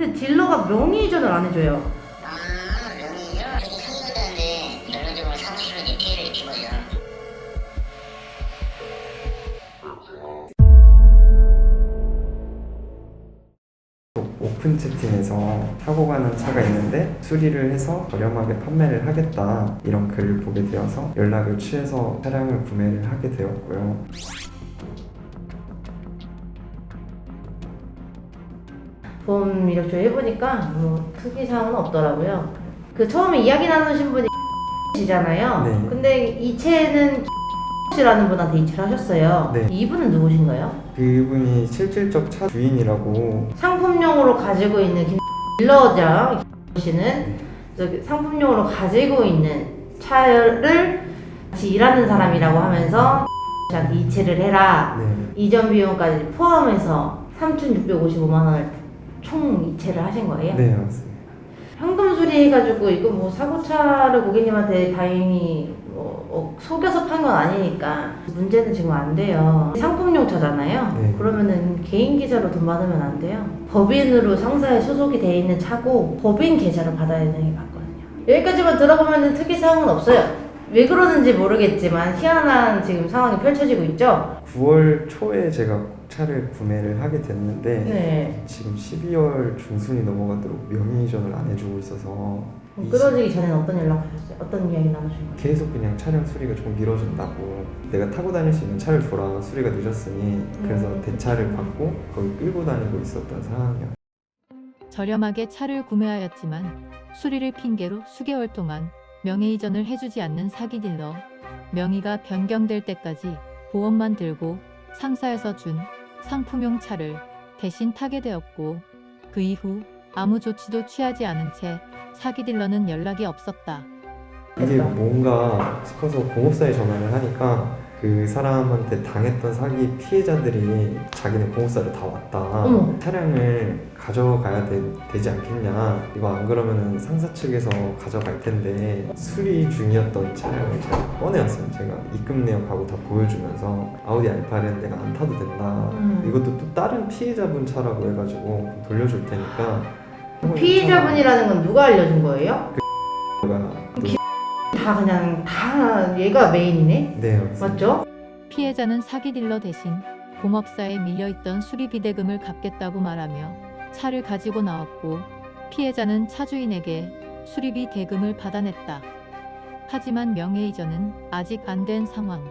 근데 딜러가 명의 이전을 안 해줘요. 아, 명의죠? 사무실에 피해를. 오픈 채팅에서 타고 가는 차가 있는데 수리를 해서 저렴하게 판매를 하겠다 이런 글을 보게 되어서 연락을 취해서 차량을 구매를 하게 되었고요. 보험 이력조 해보니까 뭐 특이사항은 없더라고요. 그 처음에 이야기 나누신 분이 시잖아요. 네. 근데 이체는 씨라는 분한테 이체를 하셨어요. 네. 이분은 누구신가요? 그분이 실질적 차 주인이라고 상품용으로 가지고 있는 김 딜러죠. 김 씨는 네. 저기 상품용으로 가지고 있는 차를 같이 일하는 사람이라고 하면서 씨한테 이체를 해라. 네, 이전 비용까지 포함해서 3,655만 원을 총 이체를 하신 거예요? 네 맞습니다. 현금 수리해가지고 이거 뭐 사고차를 고객님한테 다행히 뭐 어, 속여서 판 건 아니니까 문제는 지금 안 돼요. 상품용 차잖아요. 네. 그러면은 개인 계좌로 돈 받으면 안 돼요. 법인으로 상사에 소속이 돼 있는 차고 법인 계좌로 받아야 되는 게 맞거든요. 여기까지만 들어보면은 특이 사항은 없어요. 왜 그러는지 모르겠지만 희한한 지금 상황이 펼쳐지고 있죠. 9월 초에 제가 차를 구매를 하게 됐는데 네. 지금 12월 중순이 넘어가도록 명의 이전을 안 해주고 있어서 뭐 끊어지기 전에는 어떤 연락 하셨어요? 어떤 이야기 나누신 거예요? 계속 그냥 차량 수리가 좀 미뤄진다고 내가 타고 다닐 수 있는 차를 줘라 수리가 늦었으니 그래서 음. 대차를 받고 거기 끌고 다니고 있었던 상황이야 저렴하게 차를 구매하였지만 수리를 핑계로 수개월 동안 명의 이전을 해주지 않는 사기 딜러. 명의가 변경될 때까지 보험만 들고 상사에서 준 상품용 차를 대신 타게 되었고 그 이후 아무 조치도 취하지 않은 채 사기 딜러는 연락이 없었다. 이게 뭔가 싶어서 공업사에 전화를 하니까 그 사람한테 당했던 사기 피해자들이 자기네 공업사를 다 왔다 어머. 차량을 가져가야 되, 지 않겠냐 이거 안 그러면은 상사 측에서 가져갈 텐데 수리 중이었던 차량을 제가 꺼내왔어요 제가 입금 내역하고 다 보여주면서 아우디 R8은 내가 안 타도 된다 음. 이것도 또 다른 피해자분 차라고 해가지고 돌려줄 테니까 피해자분이라는 건 누가 알려준 거예요? 차가 다 그냥 다 얘가 메인이네? 네 맞습니다. 맞죠? 피해자는 사기 딜러 대신 공업사에 밀려있던 수리 비 대금을 갚겠다고 말하며 차를 가지고 나왔고 피해자는 차주인에게 수리비 대금을 받아냈다. 하지만 명예 이전은 아직 안 된 상황.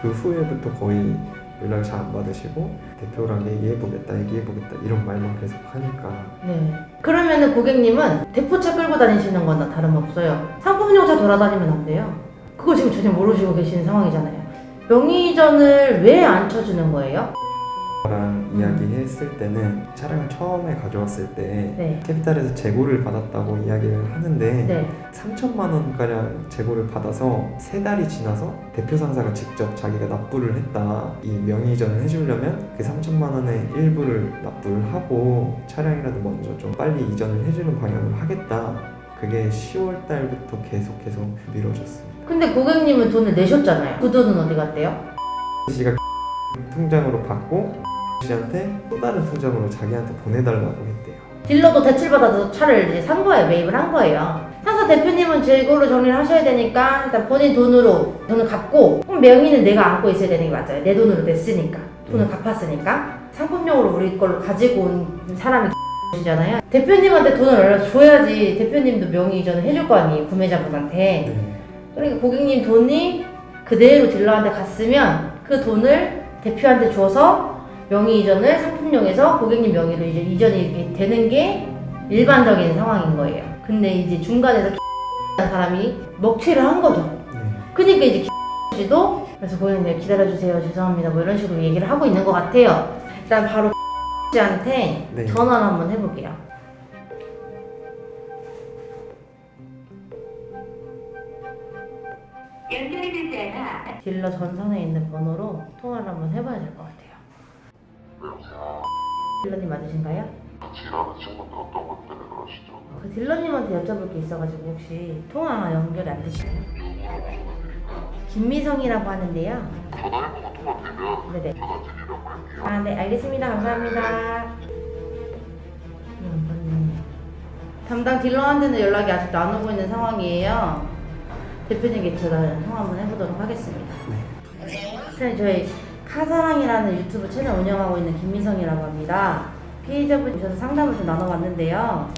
그 후에부터 거의 연락을 잘안 받으시고 대표랑 얘기해보겠다 얘기해보겠다 이런 말만 계속 하니까 네. 그러면은 고객님은 대포차 끌고 다니시는 거나 다름없어요. 상품용차 돌아다니면 안 돼요. 그걸 지금 전혀 모르시고 계시는 상황이잖아요. 명의이전을 왜 안 쳐주는 거예요? 랑 이야기했을 때는 차량을 처음에 가져왔을 때 네. 캐피탈에서 재고를 받았다고 이야기를 하는데 네. 3천만 원가량 재고를 받아서 세 달이 지나서 대표 상사가 직접 자기가 납부를 했다 이 명의 이전을 해주려면 그 3천만 원의 일부를 납부를 하고 차량이라도 먼저 좀 빨리 이전을 해주는 방향으로 하겠다 그게 10월 달부터 계속 계속 미뤄졌습니다 근데 고객님은 돈을 내셨잖아요. 그 돈은 어디 갔대요? 씨가 통장으로 받고 씨한테 또 다른 통장으로 자기한테 보내달라고 했대요 딜러도 대출받아서 차를 이제 산 거예요. 매입을 한 거예요. 상사 대표님은 재고를 정리를 하셔야 되니까 일단 본인 돈으로 돈을 갚고 그럼 명의는 내가 안고 있어야 되는 게 맞아요. 내 돈으로 냈으니까 돈을 음. 갚았으니까 상품용으로 우리 걸로 가지고 온 사람이 이잖아요. 대표님한테 돈을 줘야지 대표님도 명의 이전을 해줄 거 아니에요. 구매자분한테. 네. 그러니까 고객님 돈이 그대로 딜러한테 갔으면 그 돈을 대표한테 줘서 명의 이전을 상품용에서 고객님 명의로 이제 이전이 이렇게 되는 게 일반적인 상황인 거예요. 근데 이제 중간에서 사람이 먹튀를 한 거죠. 네. 그러니까 이제 씨도 그래서 고객님 기다려주세요 죄송합니다 뭐 이런 식으로 얘기를 하고 있는 것 같아요. 일단 바로 씨한테 네. 전화를 한번 해볼게요. 연결이 되지 않아 딜러 전선에 있는 번호로 통화를 한번 해봐야 될 것 같아요. 딜러님 맞으신가요? 같이 일하는 친구인데 어떤 것 때문에 그러시죠? 그 딜러님한테 여쭤볼 게 있어가지고 혹시 통화 연결이 안 되시나요? 김미성이라고 하는데요. 전화해보고 통화되면 네네. 전화 드리라고 할게요. 아, 네, 알겠습니다. 감사합니다. 음, 담당 딜러한테는 연락이 아직도 안 오고 있는 상황이에요. 대표님께 제가 통화 한번 해보도록 하겠습니다. 선생님 저희 카사랑이라는 유튜브 채널 운영하고 있는 김미성이라고 합니다. 피해자분 오셔서 상담을 좀 나눠봤는데요.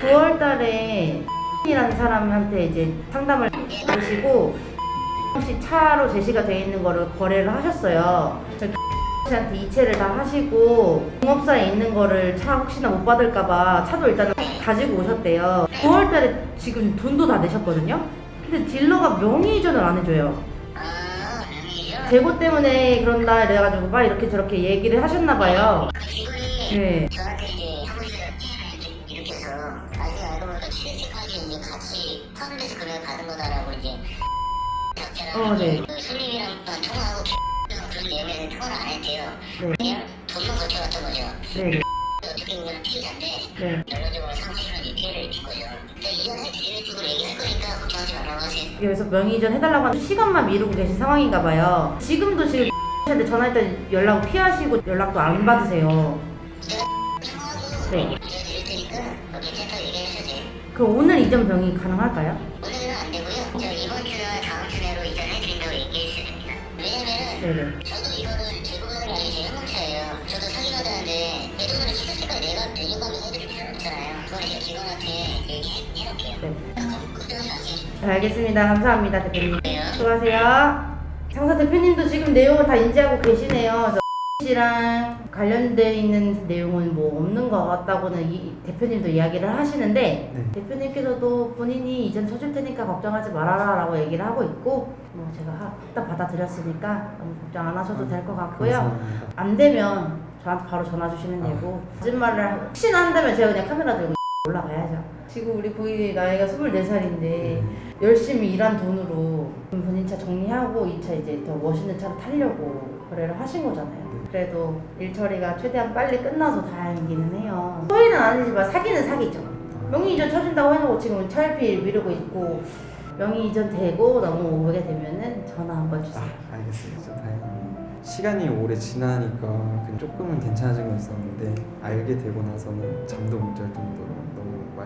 9월 달에 이라는 사람한테 이제 상담을 받으시고 혹시 차로 제시가 돼 있는 거를 거래를 하셨어요. 씨한테 이체를 다 하시고 공업사에 있는 거를 차 혹시나 못 받을까봐 차도 일단은 가지고 오셨대요. 9월달에 지금 돈도 다 내셨거든요. 근데 딜러가 명의 이전을 안 해줘요. 재고 때문에 그런다 이래가지고 막 이렇게 저렇게 얘기를 하셨나 봐요. 이분이 네. 저한테 이제 사무실에 일으켜서 나중에 알고 보니까 취직까지 이제 같이 파업에서 금액을 받은 거다라고 이제 어, 네. 그 손님이랑 통화하고 그런 내용에는 통화를 안 했대요. 네. 그냥 돈만 거쳐갔던 거죠. 네. 어떻게 보면 피해자인데 네. 결론적으로 이 피해를 입힌 거죠. 근데 이전에 드리는 쪽으로 얘기할 거니까 걱정하지 말라고 하세요. 그래서 명의 이전 해달라고 하는 시간만 미루고 계신 상황인가 봐요. 지금도 지금 한테 전화했더니 연락 피하시고 연락도 안 받으세요. 네. 드릴 테니까 뭐 괜찮다고 얘기하셔도 돼요. 그럼 오늘 이전 병이 가능할까요? 오늘은 안 되고요. 저 이번 주나 다음 주 내로 이전해 드린다고 됩니다. 왜냐면은 네네. 네, 알겠습니다. 감사합니다, 대표님. 그래요? 수고하세요. 장사 대표님도 지금 내용을 다 인지하고 계시네요. 저 씨랑 관련돼 있는 내용은 뭐 없는 것 같다고는 이 대표님도 이야기를 하시는데 네. 대표님께서도 본인이 이전 쳐줄 테니까 걱정하지 말아라라고 얘기를 하고 있고 뭐 제가 하- 일단 받아들였으니까 너무 걱정 안 하셔도 될것 같고요. 감사합니다. 안 되면 저한테 바로 전화 주시면 되고 거짓말을 혹시나 한다면 제가 그냥 카메라 들고 올라가야죠. 지금 우리 부인 나이가 24살인데 열심히 일한 돈으로 본인 차 정리하고 이 차 이제 더 멋있는 차를 타려고 거래를 하신 거잖아요. 그래도 일 처리가 최대한 빨리 끝나서 다행이기는 해요. 소위는 아니지만 사기는 사기죠. 명의 이전 쳐준다고 해놓고 지금 차일피 미루고 있고 명의 이전 되고 너무 오게 되면은 전화 한번 주세요. 아, 알겠습니다. 다행이네요. 시간이 오래 지나니까 그 조금은 괜찮아진 건 있었는데 알게 되고 나서는 잠도 못 잘 정도로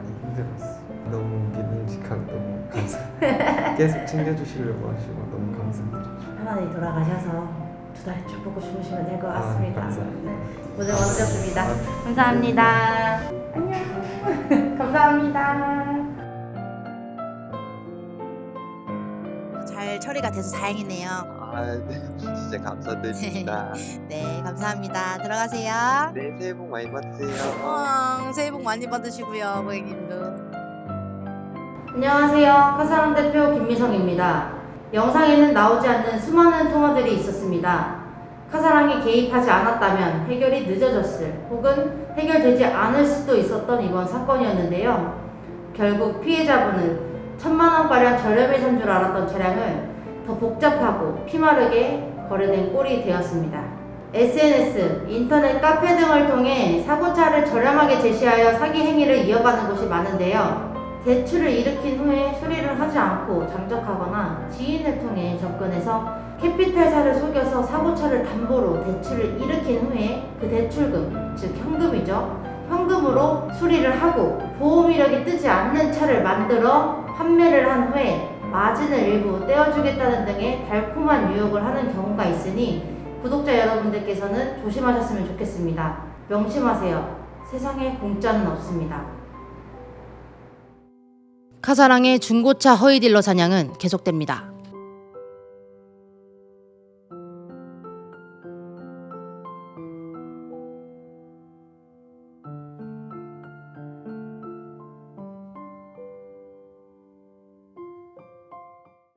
많이 힘들었어. 너무 믿음직하고 너무 감사. 계속 챙겨주시려고 하시고 너무 감사드리죠. 하나님 돌아가셔서 두쭉 뻗고 주무시면 될것 아, 같습니다. 감사합니다. 네, 고생 많으셨습니다. 감사합니다. 안녕. 감사합니다. 잘 처리가 돼서 다행이네요. 아, 네. 진짜 감사드립니다. 네, 감사합니다. 들어가세요. 네, 새해 복 많이 받으세요. 어, 새해 복 많이 받으시고요, 고객님도. 안녕하세요. 카사랑 대표 김미성입니다. 영상에는 나오지 않는 수많은 통화들이 있었습니다. 카사랑이 개입하지 않았다면 해결이 늦어졌을 혹은 해결되지 않을 수도 있었던 이번 사건이었는데요. 결국 피해자분은 천만 원가량 저렴해 산 줄 알았던 차량을 더 복잡하고 피마르게 거래된 꼴이 되었습니다. SNS, 인터넷 카페 등을 통해 사고차를 저렴하게 제시하여 사기 행위를 이어가는 곳이 많은데요. 대출을 일으킨 후에 수리를 하지 않고 장적하거나 지인을 통해 접근해서 캐피탈사를 속여서 사고차를 담보로 대출을 일으킨 후에 그 대출금, 즉 현금이죠. 현금으로 수리를 하고 보험 이력이 뜨지 않는 차를 만들어 판매를 한 후에 마진을 일부 떼어주겠다는 등의 달콤한 유혹을 하는 경우가 있으니 구독자 여러분들께서는 조심하셨으면 좋겠습니다. 명심하세요. 세상에 공짜는 없습니다. 카사랑의 중고차 허위 딜러 사냥은 계속됩니다.